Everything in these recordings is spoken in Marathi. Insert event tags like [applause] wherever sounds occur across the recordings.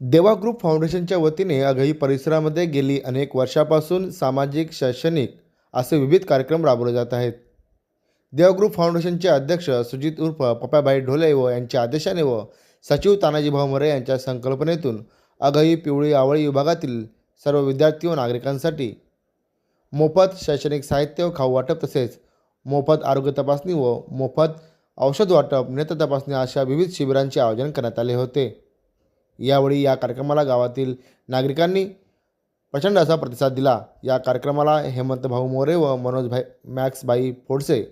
देवा ग्रुप फाउंडेशनच्या वतीने अघई परिसरामध्ये गेली अनेक वर्षापासून सामाजिक शैक्षणिक असे विविध कार्यक्रम राबवले जात आहेत. देवा ग्रुप फाउंडेशनचे अध्यक्ष सुजित उर्फ पप्पाभाई ढोले व यांच्या आदेशाने व सचिव तानाजीभाऊ मोरे यांच्या संकल्पनेतून अघई पिवळी आवळी विभागातील सर्व विद्यार्थी व नागरिकांसाठी मोफत शैक्षणिक साहित्य व खाऊ वाटप तसेच मोफत आरोग्य तपासणी व मोफत औषध वाटप नेत्र तपासणी अशा विविध शिबिरांचे आयोजन करण्यात आले होते. यावेळी या कार्यक्रमाला गावातील नागरिकांनी प्रचंड असा प्रतिसाद दिला. या कार्यक्रमाला हेमंत भाऊ मोरे व मनोजभाई मॅक्सबाई फोडसे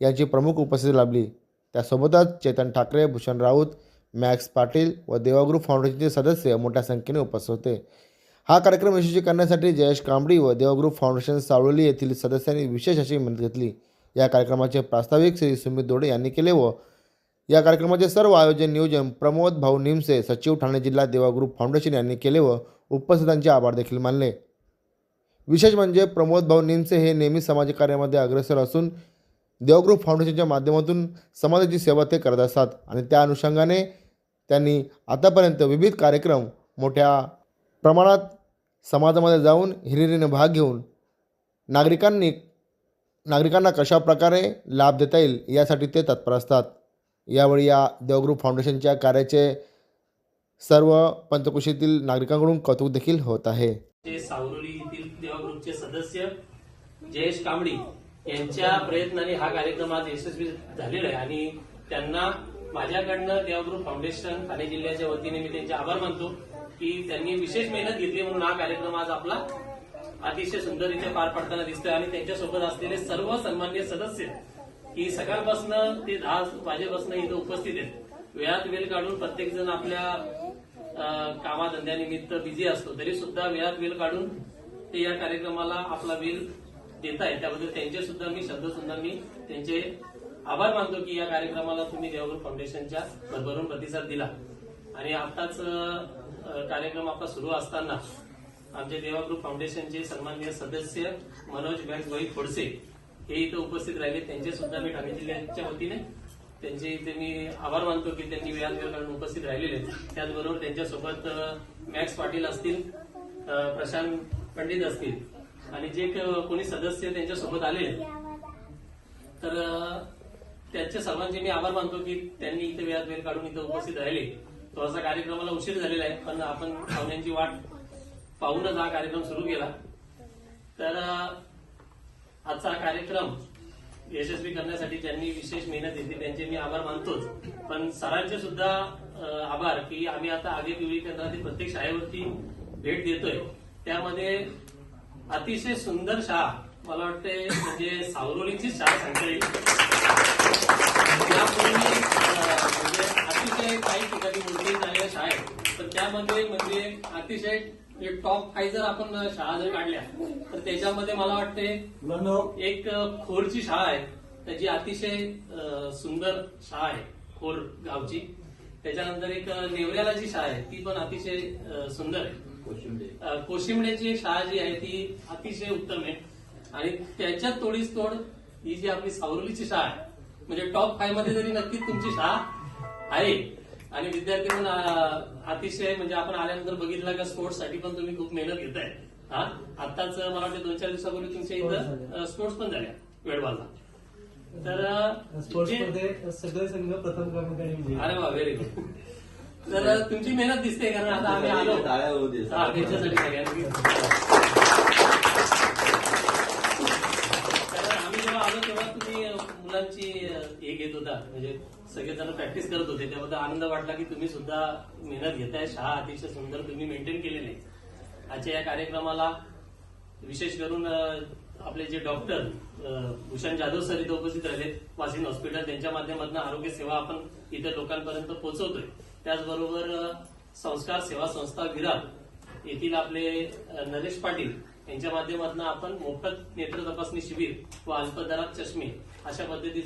यांची प्रमुख उपस्थिती लाभली. त्यासोबतच चेतन ठाकरे भूषण राऊत मॅक्स पाटील व देवाग्रुप फाउंडेशनचे सदस्य मोठ्या संख्येने उपस्थित होते. हा कार्यक्रम यशस्वी करण्यासाठी जयेश कांबडी व देवग्रुप फाउंडेशन सावळली येथील सदस्यांनी विशेष अशी मेहनत घेतली. या कार्यक्रमाचे प्रास्ताविक श्री सुमित दोडे यांनी केले व या कार्यक्रमाचे सर्व आयोजन नियोजन प्रमोद भाऊ निमसे सचिव ठाणे जिल्हा देवा ग्रुप फाउंडेशन यांनी केले व उपस्थितांचे आभार देखील मानले. विशेष म्हणजे प्रमोद भाऊ निमसे हे नेहमी समाजकार्यामध्ये अग्रेसर असून देवग्रुप फाउंडेशनच्या माध्यमातून समाजाची सेवा ते करत असतात आणि त्या अनुषंगाने त्यांनी आतापर्यंत विविध कार्यक्रम मोठ्या प्रमाणात समाजामध्ये जाऊन हिरिरीने भाग घेऊन नागरिकांनी नागरिकांना कशा प्रकारे लाभ देता येईल यासाठी ते तत्पर असतात. यावेळी या देवग्रुप फाउंडेशनच्या कार्याचे सर्व पंचकुशीतील नागरिकांकडून कौतुक देखील होत आहे. ते सावरोली येथील सदस्य जयेश कांबडी यांच्या प्रयत्नाने हा कार्यक्रम आज यशस्वी झालेला आहे आणि त्यांना माझ्याकडनं देवग्रुप फाउंडेशन ठाणे जिल्ह्याच्या वतीने मी त्यांचे आभार मानतो की त्यांनी विशेष मेहनत घेतली म्हणून हा कार्यक्रम आज आपला अतिशय सुंदररित्या पार पडताना दिसतोय आणि त्यांच्यासोबत असलेले सर्व सन्मान्य सदस्य की सकाळपासून ते दहा वाजेपासून इथं उपस्थित आहेत. वेळात वेळ काढून प्रत्येक जण आपल्या कामाधंद्यानिमित्त बिझी असतो तरी सुद्धा वेळात वेळ काढून ते या कार्यक्रमाला आपला वेळ देत आहेत त्याबद्दल त्यांचे सुद्धा मी शब्द सुद्धा मी त्यांचे आभार मानतो की या कार्यक्रमाला तुम्ही देवगुरु फाउंडेशनच्या भरभरून प्रतिसाद दिला. आणि आताच कार्यक्रम आपला सुरू असताना आमचे देवा फाउंडेशनचे सन्माननीय सदस्य मनोज भाई खोडसे हे इथं उपस्थित राहिले. त्यांचे सुद्धा मी ठाणे जिल्ह्याच्या वतीने त्यांचे इथे मी आभार मानतो की त्यांनी वेळात वेळ काढून उपस्थित राहिलेले त्याचबरोबर त्यांच्यासोबत मॅक्स पाटील असतील प्रशांत पंडित असतील आणि जे क- कोणी सदस्य त्यांच्यासोबत आले तर त्यांच्या सर्वांचे मी आभार मानतो की त्यांनी इथे वेळात वेळ काढून इथं उपस्थित राहिले. तो असा कार्यक्रमाला उशीर झालेला आहे पण आपण पाहुण्यांची वाट पाहूनच हा कार्यक्रम सुरू केला. तर आजचा कार्यक्रम यशस्वी करण्यासाठी ज्यांनी विशेष मेहनत घेतली त्यांचे मी आभार मानतोच. पण सरांचे सुद्धा आभार की आम्ही आता आगे पिवळी केंद्रातील प्रत्येक शाळेवरती भेट देतोय. त्यामध्ये अतिशय सुंदर शाळा मला वाटते म्हणजे सावरोलीची शाळा सांगता येईल. म्हणजे अतिशय काही ठिकाणी मोठी झालेल्या शाळा आहेत तर त्यामध्ये म्हणजे अतिशय टॉप फाय जर आपण शाळा जर काढल्या तर त्याच्यामध्ये मला वाटते एक खोरची शाळा आहे. त्याची अतिशय सुंदर शाळा आहे खोर गावची. त्याच्यानंतर एक नेवऱ्याला जी शाळा आहे. ती पण अतिशय सुंदर आहे. अ, कोशिंबड्याची शाळा जी आहे ती अतिशय उत्तम आहे. आणि त्याच्यात तोडीस तोड ही जी आपली सावरोलीची शाळा आहे म्हणजे टॉप फायमध्ये जरी नक्कीच तुमची शाळा आहे आणि विद्यार्थी पण अतिशय म्हणजे आपण आल्यानंतर बघितलं का स्पोर्ट्ससाठी पण तुम्ही खूप मेहनत घेताय. हा? आताच मला वाटतं दोन चार दिवसापूर्वी तुमच्या इथं स्पोर्ट्स पण झाल्या वेळबाला तर स्पोर्ट्समध्ये सगळे संघ प्रथम क्रमांकाने विजयी. अरे वा व्हेरी गुड तर तुमची मेहनत दिसते कारण आता आम्ही आलो. [laughs] हा, त्याच्यासाठी सगळ्यांनी [laughs] तर आम्ही जेव्हा आलो तेव्हा तुम्ही अ, मुलांची अ, हे घेत होता म्हणजे सगळेजण प्रॅक्टिस करत होते. त्याबद्दल आनंद वाटला की तुम्ही सुद्धा मेहनत घेताय. शाळा अतिशय सुंदर तुम्ही मेंटेन केलेली आहे. आजच्या या कार्यक्रमाला विशेष करून आपले जे डॉक्टर भूषण जाधव सर इथं उपस्थित राहिले. वासिन हॉस्पिटल त्यांच्या माध्यमातून आरोग्य सेवा आपण इतर लोकांपर्यंत पोहोचवतोय. त्याचबरोबर संस्कार सेवा संस्था विरार येथील आपले नरेश पाटील यांच्या माध्यमातून आपण मोफत नेत्र तपासणी शिबिर व अल्पदरात चष्मे अशा पद्धतीचं